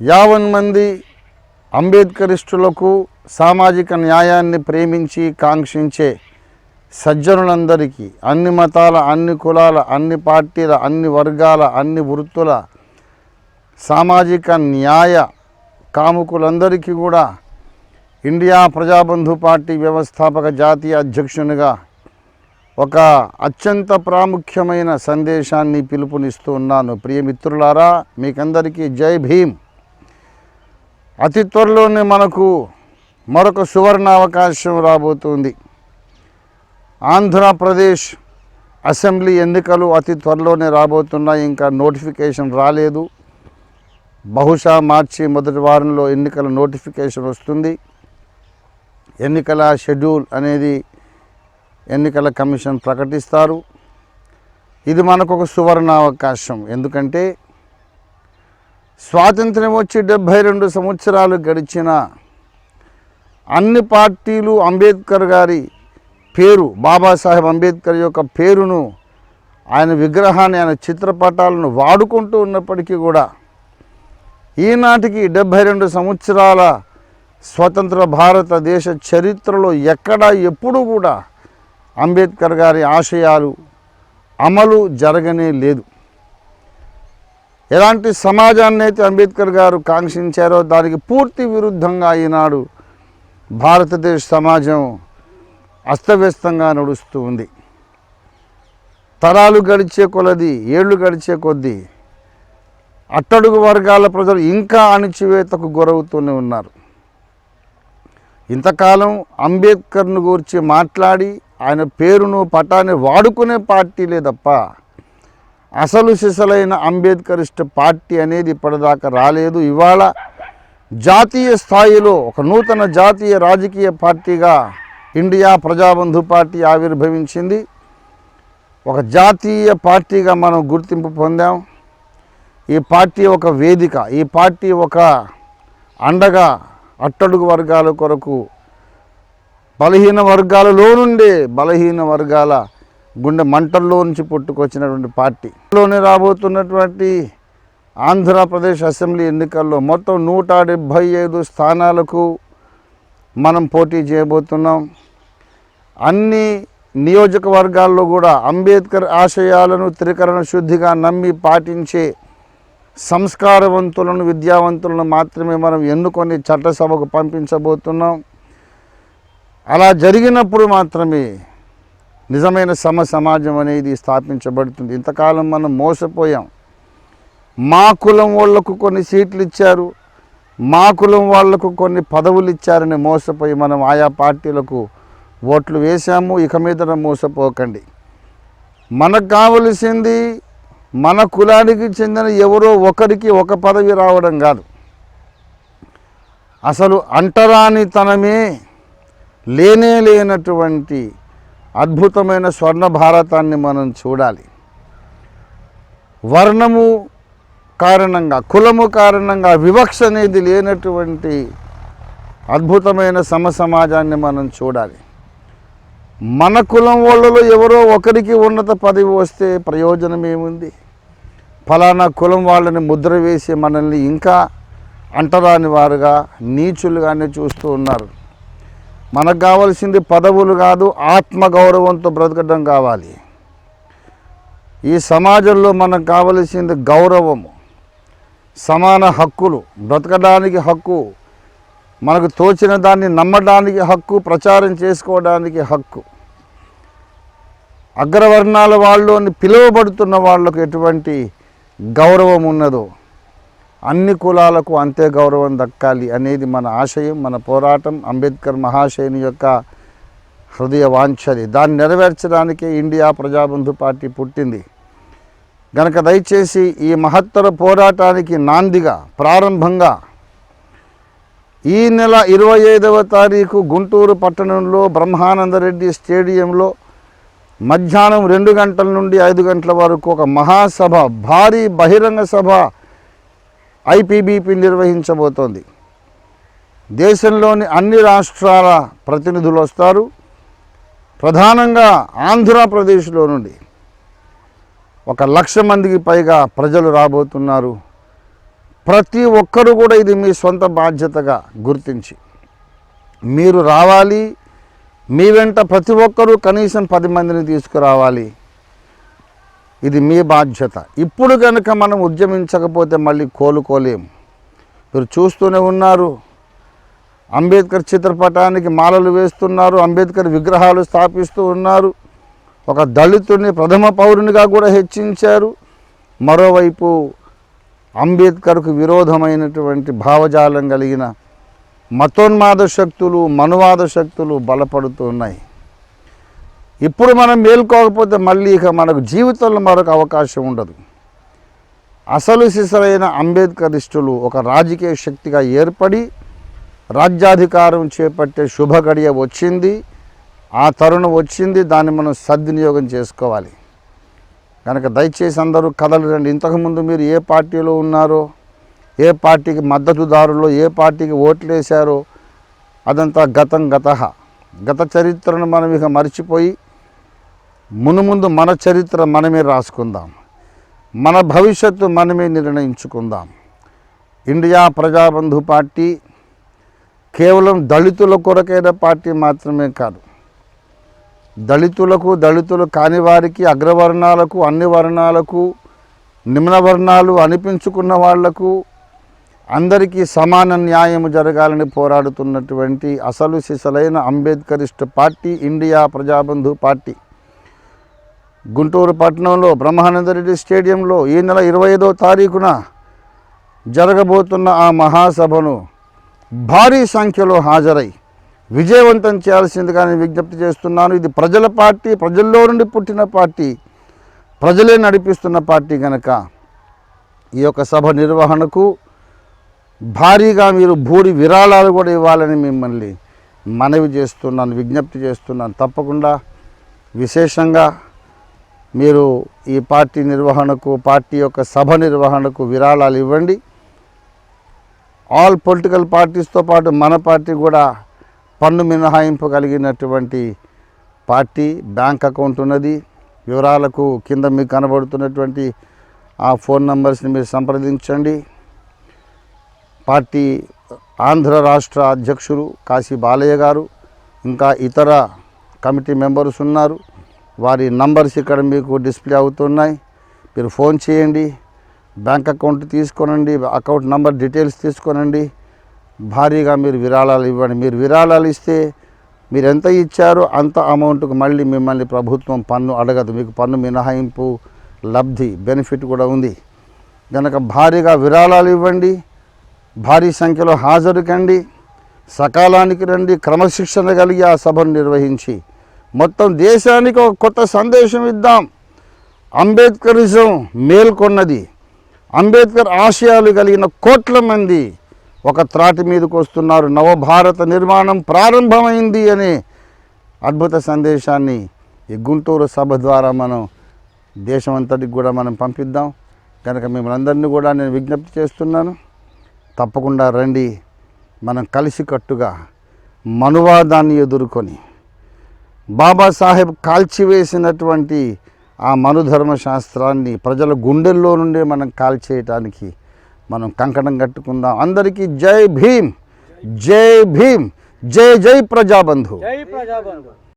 యావన్ మంది అంబేద్కరిస్టులకు సామాజిక న్యాయాన్ని ప్రేమించి కాంక్షించే సజ్జనులందరికీ అన్ని మతాల అన్ని కులాల అన్ని పార్టీల అన్ని వర్గాల అన్ని వృత్తుల సామాజిక న్యాయ కాముకులందరికీ కూడా ఇండియా ప్రజాబంధు పార్టీ వ్యవస్థాపక జాతీయ అధ్యక్షునిగా ఒక అత్యంత ప్రాముఖ్యమైన సందేశాన్ని పిలుపునిస్తూ ఉన్నాను. ప్రియమిత్రులారా మీకందరికీ జై భీమ్. అతి త్వరలోనే మనకు మరొక సువర్ణ అవకాశం రాబోతుంది. ఆంధ్రప్రదేశ్ అసెంబ్లీ ఎన్నికలు అతి త్వరలోనే రాబోతున్నాయి. ఇంకా నోటిఫికేషన్ రాలేదు. బహుశా మార్చి మొదటి వారంలో ఎన్నికల నోటిఫికేషన్ వస్తుంది. ఎన్నికల షెడ్యూల్ అనేది ఎన్నికల కమిషన్ ప్రకటిస్తారు. ఇది మనకు ఒక సువర్ణ అవకాశం ఎందుకంటే స్వాతంత్ర్యం వచ్చి డెబ్భై రెండు సంవత్సరాలు గడిచిన అన్ని పార్టీలు అంబేద్కర్ గారి పేరు బాబాసాహెబ్ అంబేద్కర్ యొక్క పేరును ఆయన విగ్రహాన్ని ఆయన చిత్రపటాలను వాడుకుంటూ ఉన్నప్పటికీ కూడా ఈనాటికి డెబ్భై రెండు సంవత్సరాల స్వతంత్ర భారతదేశ చరిత్రలో ఎక్కడా ఎప్పుడూ కూడా అంబేద్కర్ గారి ఆశయాలు అమలు జరగనే లేదు. ఎలాంటి సమాజాన్ని అయితే అంబేద్కర్ గారు కాంక్షించారో దానికి పూర్తి విరుద్ధంగా ఈనాడు భారతదేశ సమాజం అస్తవ్యస్తంగా నడుస్తూ ఉంది. తరాలు గడిచే కొలది ఏళ్ళు గడిచే కొద్దీ అట్టడుగు వర్గాల ప్రజలు ఇంకా అణిచివేతకు గురవుతూనే ఉన్నారు. ఇంతకాలం అంబేద్కర్ను గురించి మాట్లాడి ఆయన పేరును పటాన్ని వాడుకునే పార్టీలే తప్ప అసలు సిసలైన అంబేద్కరిస్ట్ పార్టీ అనేది ఇప్పటిదాకా రాలేదు. ఇవాళ జాతీయ స్థాయిలో ఒక నూతన జాతీయ రాజకీయ పార్టీగా ఇండియా ప్రజాబంధు పార్టీ ఆవిర్భవించింది. ఒక జాతీయ పార్టీగా మనం గుర్తింపు పొందాం. ఈ పార్టీ ఒక వేదిక ఈ పార్టీ ఒక అండగా అట్టడుగు వర్గాల కొరకు బలహీన వర్గాలలో నుండే బలహీన వర్గాల గుండె మంటల్లో నుంచి పుట్టుకొచ్చినటువంటి పార్టీ. లోనే రాబోతున్నటువంటి ఆంధ్రప్రదేశ్ అసెంబ్లీ ఎన్నికల్లో మొత్తం నూట డెబ్భై ఐదు స్థానాలకు మనం పోటీ చేయబోతున్నాం. అన్ని నియోజకవర్గాల్లో కూడా అంబేద్కర్ ఆశయాలను త్రికరణ శుద్ధిగా నమ్మి పాటించే సంస్కారవంతులను విద్యావంతులను మాత్రమే మనం ఎన్నుకొని చట్టసభకు పంపించబోతున్నాం. అలా జరిగినప్పుడు మాత్రమే నిజమైన సమ సమాజం అనేది స్థాపించబడుతుంది. ఇంతకాలం మనం మోసపోయాం. మా కులం వాళ్ళకు కొన్ని సీట్లు ఇచ్చారు. మా కులం వాళ్ళకు కొన్ని పదవులు ఇచ్చారని మోసపోయి మనం ఆయా పార్టీలకు ఓట్లు వేశాము. ఇక మీద మోసపోకండి. మనకు కావలసింది మన కులానికి చెందిన ఎవరో ఒకరికి ఒక పదవి రావడం కాదు. అసలు అంటరానితనమే లేనే లేనటువంటి అద్భుతమైన స్వర్ణ భారతాన్ని మనం చూడాలి. వర్ణము కారణంగా కులము కారణంగా వివక్ష అనేది లేనటువంటి అద్భుతమైన సమ సమాజాన్ని మనం చూడాలి. మన కులం వాళ్ళలో ఎవరో ఒకరికి ఉన్నత పదవి వస్తే ప్రయోజనం ఏముంది? ఫలానా కులం వాళ్ళని ముద్ర వేసి మనల్ని ఇంకా అంటరాని వారుగా నీచులుగానే చూస్తూ ఉన్నారు. మనకు కావాల్సింది పదవులు కాదు ఆత్మగౌరవంతో బ్రతకడం కావాలి. ఈ సమాజంలో మనకు కావలసింది గౌరవము సమాన హక్కులు. బ్రతకడానికి హక్కు మనకు తోచిన దాన్ని నమ్మడానికి హక్కు ప్రచారం చేసుకోవడానికి హక్కు. అగ్రవర్ణాల వాళ్ళు అని పిలువబడుతున్న వాళ్ళకు ఎటువంటి గౌరవం ఉన్నదో అన్ని కులాలకు అంతే గౌరవం దక్కాలి అనేది మన ఆశయం మన పోరాటం. అంబేద్కర్ మహాశయుని యొక్క హృదయ వాంఛది దాన్ని నెరవేర్చడానికే ఇండియా ప్రజాబంధు పార్టీ పుట్టింది. గనక దయచేసి ఈ మహత్తర పోరాటానికి నాందిగా ప్రారంభంగా ఈ నెల ఇరవై ఐదవ తారీఖు గుంటూరు పట్టణంలో బ్రహ్మానందరెడ్డి స్టేడియంలో మధ్యాహ్నం రెండు గంటల నుండి ఐదు గంటల వరకు ఒక మహాసభ భారీ బహిరంగ సభ ఐపీబీపీ నిర్వహించబోతోంది. దేశంలోని అన్ని రాష్ట్రాల ప్రతినిధులు వస్తారు. ప్రధానంగా ఆంధ్రప్రదేశ్లో నుండి ఒక లక్ష మందికి పైగా ప్రజలు రాబోతున్నారు. ప్రతి ఒక్కరు కూడా ఇది మీ సొంత బాధ్యతగా గుర్తించి. మీరు రావాలి మీ వెంట ప్రతి ఒక్కరూ కనీసం పది మందిని తీసుకురావాలి. ఇది మీ బాధ్యత. ఇప్పుడు కనుక మనం ఉద్యమించకపోతే మళ్ళీ కోలుకోలేం. మీరు చూస్తూనే ఉన్నారు. అంబేద్కర్ చిత్రపటానికి మాలలు వేస్తున్నారు. అంబేద్కర్ విగ్రహాలు స్థాపిస్తూ ఉన్నారు. ఒక దళితుడిని ప్రథమ పౌరునిగా కూడా హెచ్చించారు. మరోవైపు అంబేద్కర్కు విరోధమైనటువంటి భావజాలం కలిగిన మతోన్మాద శక్తులు మనువాద శక్తులు బలపడుతున్నాయి ఇప్పుడు మనం మేల్కోకపోతే మళ్ళీ ఇక మనకు జీవితంలో మరొక అవకాశం ఉండదు. అసలు సిసలైన అంబేద్కరిస్టులు ఒక రాజకీయ శక్తిగా ఏర్పడి రాజ్యాధికారం చేపట్టే శుభగడియ వచ్చింది. ఆ తరుణం వచ్చింది. దాన్ని మనం సద్వినియోగం చేసుకోవాలి. కనుక దయచేసి అందరూ కథలు రండి. ఇంతకుముందు మీరు ఏ పార్టీలో ఉన్నారో ఏ పార్టీకి మద్దతుదారులో ఏ పార్టీకి ఓట్లు వేశారో అదంతా గతం గత గత చరిత్రను మనం ఇక మర్చిపోయి మునుముందు మన చరిత్ర మనమే రాసుకుందాం. మన భవిష్యత్తు మనమే నిర్ణయించుకుందాం. ఇండియా ప్రజాబంధు పార్టీ కేవలం దళితుల కొరకైన పార్టీ మాత్రమే కాదు దళితులకు దళితులు కాని వారికి అగ్రవర్ణాలకు అన్ని వర్ణాలకు నిమ్న వర్ణాలు అనిపించుకున్న వాళ్ళకు అందరికీ సమాన న్యాయం జరగాలని పోరాడుతున్నటువంటి అసలు సిసలైన Ambedkarist party India Prajabandhu party. Guntur పట్టణంలో బ్రహ్మానందరెడ్డి స్టేడియంలో ఈ నెల ఇరవై ఐదో తారీఖున జరగబోతున్న ఆ మహాసభను భారీ సంఖ్యలో హాజరై విజయవంతం చేయాల్సిందిగా నేను విజ్ఞప్తి చేస్తున్నాను. ఇది ప్రజల పార్టీ ప్రజల్లో నుండి పుట్టిన పార్టీ ప్రజలే నడిపిస్తున్న పార్టీ కనుక ఈ యొక్క సభ నిర్వహణకు భారీగా మీరు భూరి విరాళాలు కూడా ఇవ్వాలని మిమ్మల్ని మనవి చేస్తున్నాను విజ్ఞప్తి చేస్తున్నాను. తప్పకుండా విశేషంగా మీరు ఈ పార్టీ నిర్వహణకు పార్టీ యొక్క సభ నిర్వహణకు విరాళాలు ఇవ్వండి. ఆల్ పొలిటికల్ పార్టీస్తో పాటు మన పార్టీ కూడా పన్ను మినహాయింపు కలిగినటువంటి పార్టీ బ్యాంక్ అకౌంట్ ఉన్నది. వివరాలకు కింద మీకు కనబడుతున్నటువంటి ఆ ఫోన్ నంబర్స్ని మీరు సంప్రదించండి. పార్టీ ఆంధ్ర రాష్ట్ర అధ్యక్షులు కాశీ బాలయ్య గారు ఇంకా ఇతర కమిటీ మెంబర్స్ ఉన్నారు. వారి నంబర్స్ ఇక్కడ మీకు డిస్ప్లే అవుతున్నాయి. మీరు ఫోన్ చేయండి. బ్యాంక్ అకౌంట్ తీసుకోనండి. అకౌంట్ నంబర్ డీటెయిల్స్ తీసుకోనండి. భారీగా మీరు విరాళాలు ఇవ్వండి. మీరు విరాళాలు ఇస్తే మీరు ఎంత ఇచ్చారో అంత అమౌంట్కు మళ్ళీ మిమ్మల్ని ప్రభుత్వం పన్ను అడగదు. మీకు పన్ను మినహాయింపు లబ్ధి బెనిఫిట్ కూడా ఉంది. కనుక భారీగా విరాళాలు ఇవ్వండి. భారీ సంఖ్యలో హాజరు కండి సకాలానికి రండి. క్రమశిక్షణ కలిగి ఆ సభను నిర్వహించి మొత్తం దేశానికి ఒక కొత్త సందేశం ఇద్దాం. అంబేద్కరిజం మేల్కొన్నది. అంబేద్కర్ ఆశయాలు కలిగిన కోట్ల మంది ఒక త్రాటి మీదకు వస్తున్నారు. నవభారత నిర్మాణం ప్రారంభమైంది అనే అద్భుత సందేశాన్ని ఈ గుంటూరు సభ ద్వారా మనం దేశమంతటికి కూడా మనం పంపిద్దాం. కనుక మిమ్మల్ని అందరినీ కూడా నేను విజ్ఞప్తి చేస్తున్నాను. తప్పకుండా రండి. మనం కలిసికట్టుగా మనువాదాన్ని ఎదుర్కొని బాబాసాహెబ్ కాల్చివేసినటువంటి ఆ మనుధర్మ శాస్త్రాన్ని ప్రజల గుండెల్లో నుండే మనం కాల్చేయటానికి మనం కంకణం కట్టుకుందాం. అందరికీ జై భీమ్ జై భీమ్ జై జై ప్రజాబంధు. జై ప్రజాబంధు.